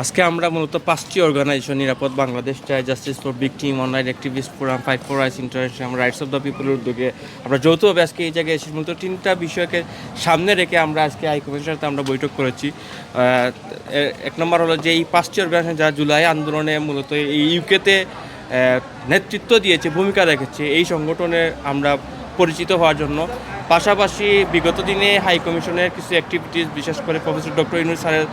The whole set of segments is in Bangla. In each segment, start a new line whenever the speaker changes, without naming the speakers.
আজকে আমরা মূলত পাঁচটি অর্গানাইজেশন নিরাপদ বাংলাদেশ, চাই justice for victim online activist forum fight for rights international rights of the পিপলের উদ্যোগে আমরা যৌথভাবে আজকে এই জায়গায় এসেছি। মূলত তিনটা বিষয়কে সামনে রেখে আমরা আজকে হাইকমিশনের সাথে আমরা বৈঠক করেছি। এক নম্বর হলো যে এই পাঁচটি অর্গানাইজেশন যারা জুলাই আন্দোলনে মূলত এই ইউকেতে নেতৃত্ব দিয়েছে, ভূমিকা রেখেছে, এই সংগঠনে আমরা পরিচিত হওয়ার জন্য। পাশাপাশি বিগত দিনে হাই কমিশনের কিছু অ্যাক্টিভিটিস বিশেষ করে প্রফেসর ডক্টর ইনুস স্যারের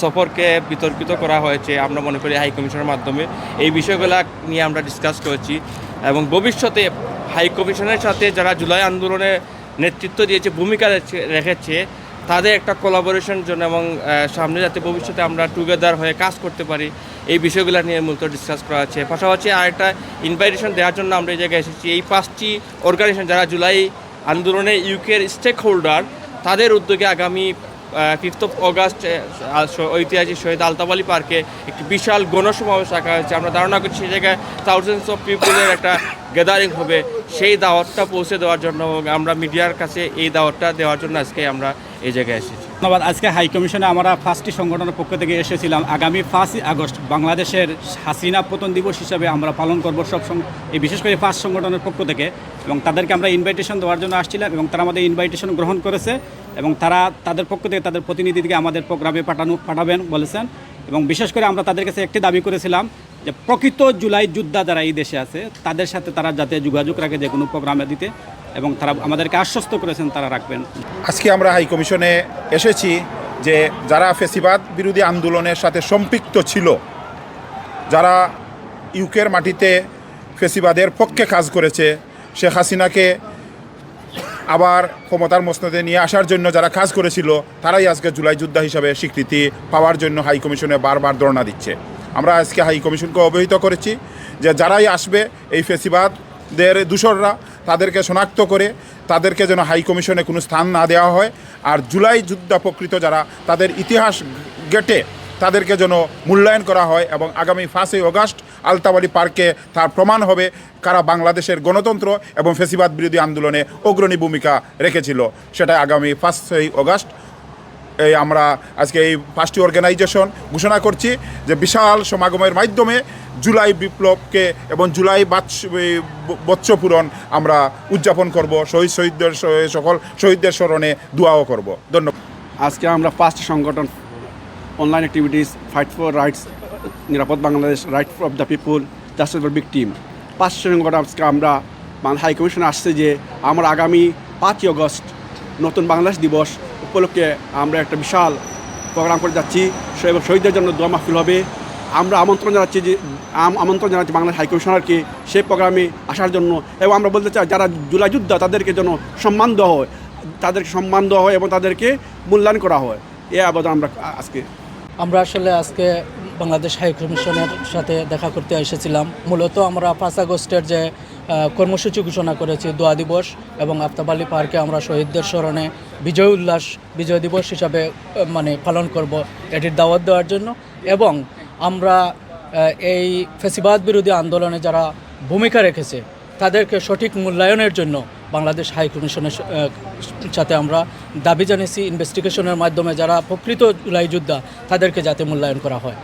সফরকে বিতর্কিত করা হয়েছে আমরা মনে করি হাই কমিশনের মাধ্যমে। এই বিষয়গুলো নিয়ে আমরা ডিসকাস করেছি এবং ভবিষ্যতে হাই কমিশনের সাথে যারা জুলাই আন্দোলনে নেতৃত্ব দিয়েছে, ভূমিকা রেখে- রেখেছে, তাদের একটা কোলাবোরেশন জন্য এবং সামনে যাতে ভবিষ্যতে আমরা টুগেদার হয়ে কাজ করতে পারি। এই বিষয়গুলো নিয়ে মূলত ডিসকাস করা হচ্ছে। পাশাপাশি আরেকটা ইনভাইটেশন দেওয়ার জন্য আমরা এই জায়গায় এসেছি। এই পাঁচটি অর্গানাইজেশন যারা জুলাই আন্দোলনে ইউকের স্টেক হোল্ডার তাদের উদ্যোগে আগামী ফিফথ অফ অগাস্ট ঐতিহাসিক শহীদ আলতাবালি পার্কে একটি বিশাল গণসমাবেশ রাখা হয়েছে। আমরা ধারণা করছি সেই জায়গায় থাউজেন্ডস অফ পিপুলের একটা গ্যাদারিং হবে। সেই দাওয়াতটা পৌঁছে দেওয়ার জন্য আমরা মিডিয়ার কাছে এই দাওয়াতটা দেওয়ার জন্য আজকে আমরা এই জায়গায় এসেছি।
ধন্যবাদ। আজকে হাই কমিশনে আমরা ফার্স্টটি সংগঠনের পক্ষ থেকে এসেছিলাম। আগামী ফার্স্ট আগস্ট বাংলাদেশের হাসিনা পতন দিবস হিসাবে আমরা পালন করব সব এই বিশেষ করে ফার্স্ট সংগঠনের পক্ষ থেকে এবং তাদেরকে আমরা ইনভাইটেশন দেওয়ার জন্য আসছিলাম এবং তারা আমাদের ইনভাইটেশন গ্রহণ করেছে এবং তারা তাদের পক্ষ থেকে তাদের প্রতিনিধিকে আমাদের প্রোগ্রামে পাঠানো পাঠাবেন বলেছেন এবং বিশেষ করে আমরা তাদের কাছে একটি দাবি করেছিলাম যে প্রকৃত জুলাই যোদ্ধা যারা এই দেশে আছে, তাদের সাথে তারা যাতে যোগাযোগ রাখে যে কোনো প্রোগ্রামে দিতে। এবং তারা আমাদেরকে আশ্বস্ত করেছেন, তারা রাখবেন।
আজকে আমরা হাই কমিশনে এসেছি যে যারা ফেসিবাদ বিরোধী আন্দোলনের সাথে সম্পৃক্ত ছিল, যারা ইউকের মাটিতে ফেসিবাদের পক্ষে কাজ করেছে, শেখ হাসিনাকে আবার ক্ষমতার মসনদে নিয়ে আসার জন্য যারা কাজ করেছিল, তারাই আজকে জুলাই যোদ্ধা হিসাবে স্বীকৃতি পাওয়ার জন্য হাই কমিশনে বারবার ধর্ণা দিচ্ছে। আমরা আজকে হাই কমিশনকে অবহিত করেছি যে যারাই আসবে এই ফেসিবাদদের দূষররা তাদেরকে শনাক্ত করে তাদেরকে যেন হাই কমিশনে কোনো স্থান না দেওয়া হয়। আর জুলাই যুদ্ধা প্রকৃত যারা তাদের ইতিহাস গেটে তাদেরকে যেন মূল্যায়ন করা হয় এবং আগামী পাঁচই অগাস্ট আলতাবাড়ি পার্কে তার প্রমাণ হবে কারা বাংলাদেশের গণতন্ত্র এবং ফেসিবাদ বিরোধী আন্দোলনে অগ্রণী ভূমিকা রেখেছিল। সেটা আগামী পাঁচই অগাস্ট এই আমরা আজকে এই পাঁচটি অর্গানাইজেশন ঘোষণা করছি যে বিশাল সমাগমের মাধ্যমে জুলাই বিপ্লবকে এবং জুলাই বৎসপূরণ আমরা উদযাপন করব, শহীদ, শহীদদের সকল শহীদদের স্মরণে দোয়াও করব। ধন্যবাদ।
আজকে আমরা পাঁচটি সংগঠন online activities fight for rights নিরাপদ Bangladesh right of the people justice for victim পাঁচটি সংগঠন আজকে আমরা হাই কমিশনে আসছে যে আমরা আগামী পাঁচই আগস্ট নতুন বাংলাদেশ দিবস উপলক্ষে আমরা একটা বিশাল প্রোগ্রাম করে যাচ্ছি। এবং শহীদদের জন্য দোয়া মাহফিল হবে। আমরা আমন্ত্রণ জানাচ্ছি যে, আম- আমন্ত্রণ জানাচ্ছি বাংলাদেশ হাইকমিশনারকে সেই প্রোগ্রামে আসার জন্য এবং আমরা বলতে চাই, যারা জুলাই যোদ্ধা, তাদেরকে যেন সম্মান দেওয়া হয়। তাদেরকে সম্মান দেওয়া হয় এবং তাদেরকে মূল্যায়ন করা হয়। এ আবেদন আমরা আজকে
আমরা আসলে আজকে বাংলাদেশ হাই কমিশনের সাথে দেখা করতে এসেছিলাম। মূলত আমরা পাঁচ আগস্টের যে কর্মসূচি ঘোষণা করেছি, দোয়া দিবস এবং আফতাবালি পার্কে আমরা শহীদদের স্মরণে বিজয় উল্লাস, বিজয় দিবস হিসাবে মানে পালন করব এটির দাওয়াত দেওয়ার জন্য। এবং আমরা এই ফেসিবাদ বিরোধী আন্দোলনে যারা ভূমিকা রেখেছে, তাদেরকে সঠিক মূল্যায়নের জন্য বাংলাদেশ হাই কমিশনের সাথে আমরা দাবি জানিয়েছি। ইনভেস্টিগেশনের মাধ্যমে যারা প্রকৃত জুলাই যোদ্ধা, তাদেরকে যাতে মূল্যায়ন করা হয়।